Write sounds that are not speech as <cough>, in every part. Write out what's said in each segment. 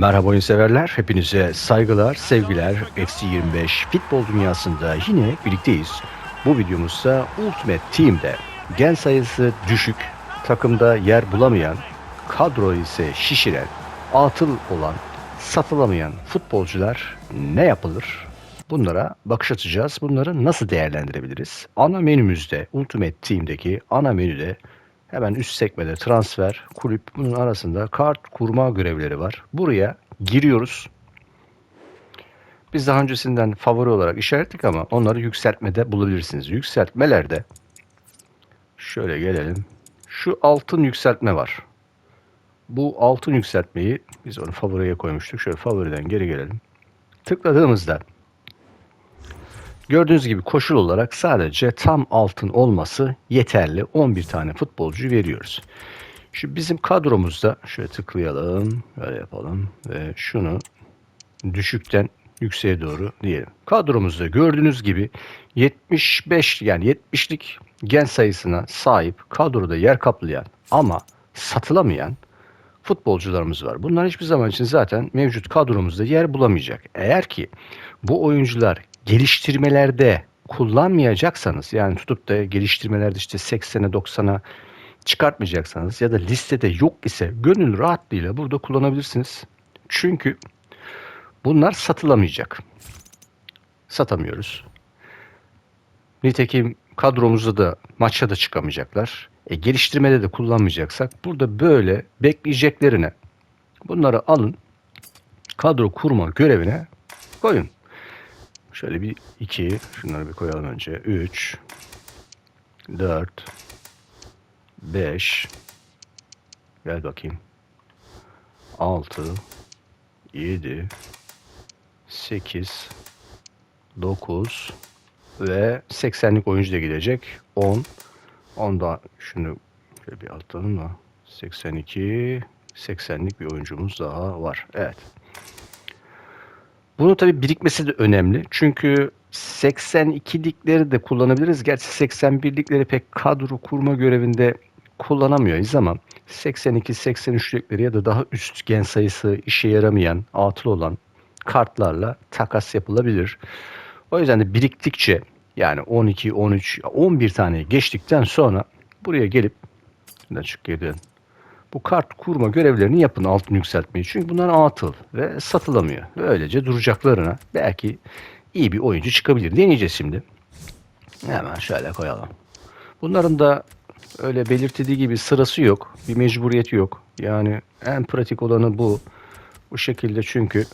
Merhaba oyun severler. Hepinize saygılar, sevgiler. Eksi 25 futbol dünyasında yine birlikteyiz. Bu videomuzda Ultimate Team'de gen sayısı düşük, takımda yer bulamayan, kadro ise şişiren, atıl olan, satılamayan futbolcular ne yapılır? Bunlara bakış atacağız. Bunları nasıl değerlendirebiliriz? Ana menümüzde, Ultimate Team'deki ana menüde Hemen üst sekmede transfer, kulüp bunun arasında kart kurma görevleri var. Buraya giriyoruz. Biz daha öncesinden favori olarak işaretledik ama onları yükseltmede bulabilirsiniz. Yükseltmelerde şöyle gelelim. Şu altın yükseltme var. Bu altın yükseltmeyi biz onu favoriye koymuştuk. Şöyle favoriden geri gelelim. Tıkladığımızda Gördüğünüz gibi koşul olarak sadece tam altın olması yeterli. 11 tane futbolcu veriyoruz. Şu bizim kadromuzda şöyle tıklayalım. Böyle yapalım. Ve şunu düşükten yükseğe doğru diyelim. Kadromuzda gördüğünüz gibi 75 yani 70'lik gen sayısına sahip kadroda yer kaplayan ama satılamayan futbolcularımız var. Bunlar hiçbir zaman için zaten mevcut kadromuzda yer bulamayacak. Eğer ki bu oyuncular geliştirmelerde kullanmayacaksanız yani tutup da geliştirmelerde işte 80'e 90'a çıkartmayacaksanız ya da listede yok ise gönül rahatlığıyla burada kullanabilirsiniz. Çünkü bunlar satılamayacak. Satamıyoruz. Nitekim kadromuzda da maça da çıkamayacaklar. E, geliştirmede de kullanmayacaksak burada böyle bekleyeceklerine bunları alın kadro kurma görevine koyun. Şöyle bir 2, şunları bir koyalım önce. 3, 4, 5, gel bakayım. 6, 7, 8, 9 ve 80'lik oyuncu da gidecek. 10, 10 da şunu şöyle bir atlayalım da 82, 80'lik bir oyuncumuz daha var. Evet. Bunu tabii birikmesi de önemli. Çünkü 82'likleri de kullanabiliriz. Gerçi 81'likleri pek kadro kurma görevinde kullanamıyoruz ama 82, 83'lükleri ya da daha üst gen sayısı işe yaramayan, atıl olan kartlarla takas yapılabilir. O yüzden de biriktikçe yani 12, 13, 11 tane geçtikten sonra buraya gelip açık geri bu kart kurma görevlerini yapın altın yükseltmeyi. Çünkü bunlar atıl ve satılamıyor. Böylece duracaklarına belki iyi bir oyuncu çıkabilir. Deneyeceğiz şimdi. Hemen şöyle koyalım. Bunların da öyle belirtildiği gibi sırası yok. Bir mecburiyeti yok. Yani en pratik olanı bu. Bu şekilde çünkü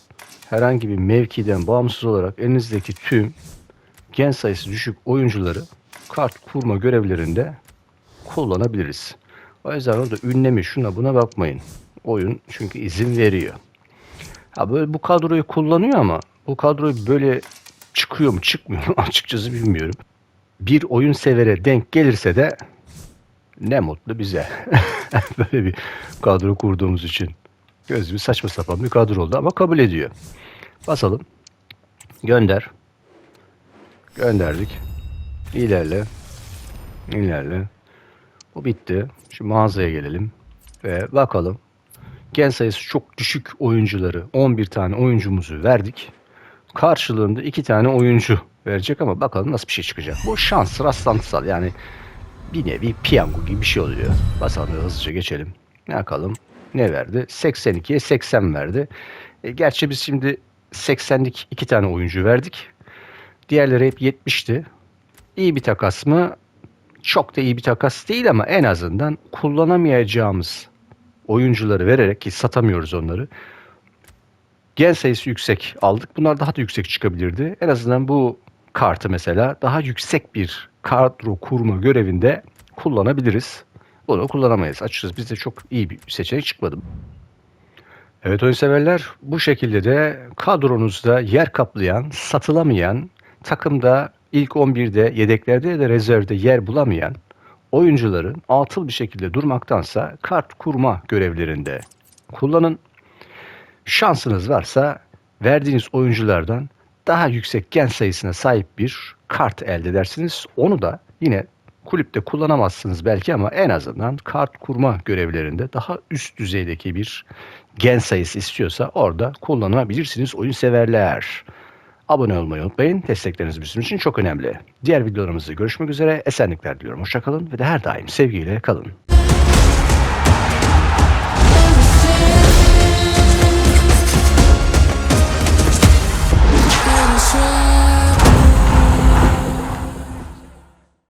herhangi bir mevkiden bağımsız olarak elinizdeki tüm gen sayısı düşük oyuncuları kart kurma görevlerinde kullanabiliriz. O yüzden orada ünlemi şuna buna bakmayın. Oyun çünkü izin veriyor. Ha böyle bu kadroyu kullanıyor ama bu kadroyu böyle çıkıyor mu çıkmıyor mu <laughs> açıkçası bilmiyorum. Bir oyun severe denk gelirse de ne mutlu bize. <laughs> böyle bir kadro kurduğumuz için. Gözümüz saçma sapan bir kadro oldu ama kabul ediyor. Basalım. Gönder. Gönderdik. İlerle. İlerle. Bu bitti. Şimdi mağazaya gelelim ve bakalım. Gen sayısı çok düşük oyuncuları 11 tane oyuncumuzu verdik. Karşılığında 2 tane oyuncu verecek ama bakalım nasıl bir şey çıkacak. Bu şans rastlantısal yani bir nevi piyango gibi bir şey oluyor. Basalım hızlıca geçelim. Ne yapalım? Ne verdi? 82'ye 80 verdi. E, gerçi biz şimdi 80'lik 2 tane oyuncu verdik. Diğerleri hep 70'ti. İyi bir takas mı? Çok da iyi bir takas değil ama en azından kullanamayacağımız oyuncuları vererek ki satamıyoruz onları. Gen sayısı yüksek aldık. Bunlar daha da yüksek çıkabilirdi. En azından bu kartı mesela daha yüksek bir kadro kurma görevinde kullanabiliriz. Bunu kullanamayız. Açıkçası bizde çok iyi bir seçenek çıkmadı. Evet oyun severler bu şekilde de kadronuzda yer kaplayan, satılamayan, takımda ilk 11'de, yedeklerde ya da rezervde yer bulamayan oyuncuların atıl bir şekilde durmaktansa kart kurma görevlerinde kullanın. Şansınız varsa verdiğiniz oyunculardan daha yüksek gen sayısına sahip bir kart elde edersiniz. Onu da yine kulüpte kullanamazsınız belki ama en azından kart kurma görevlerinde daha üst düzeydeki bir gen sayısı istiyorsa orada kullanabilirsiniz oyun severler. Abone olmayı unutmayın. Destekleriniz bizim için çok önemli. Diğer videolarımızda görüşmek üzere. Esenlikler diliyorum. Hoşçakalın ve de her daim sevgiyle kalın.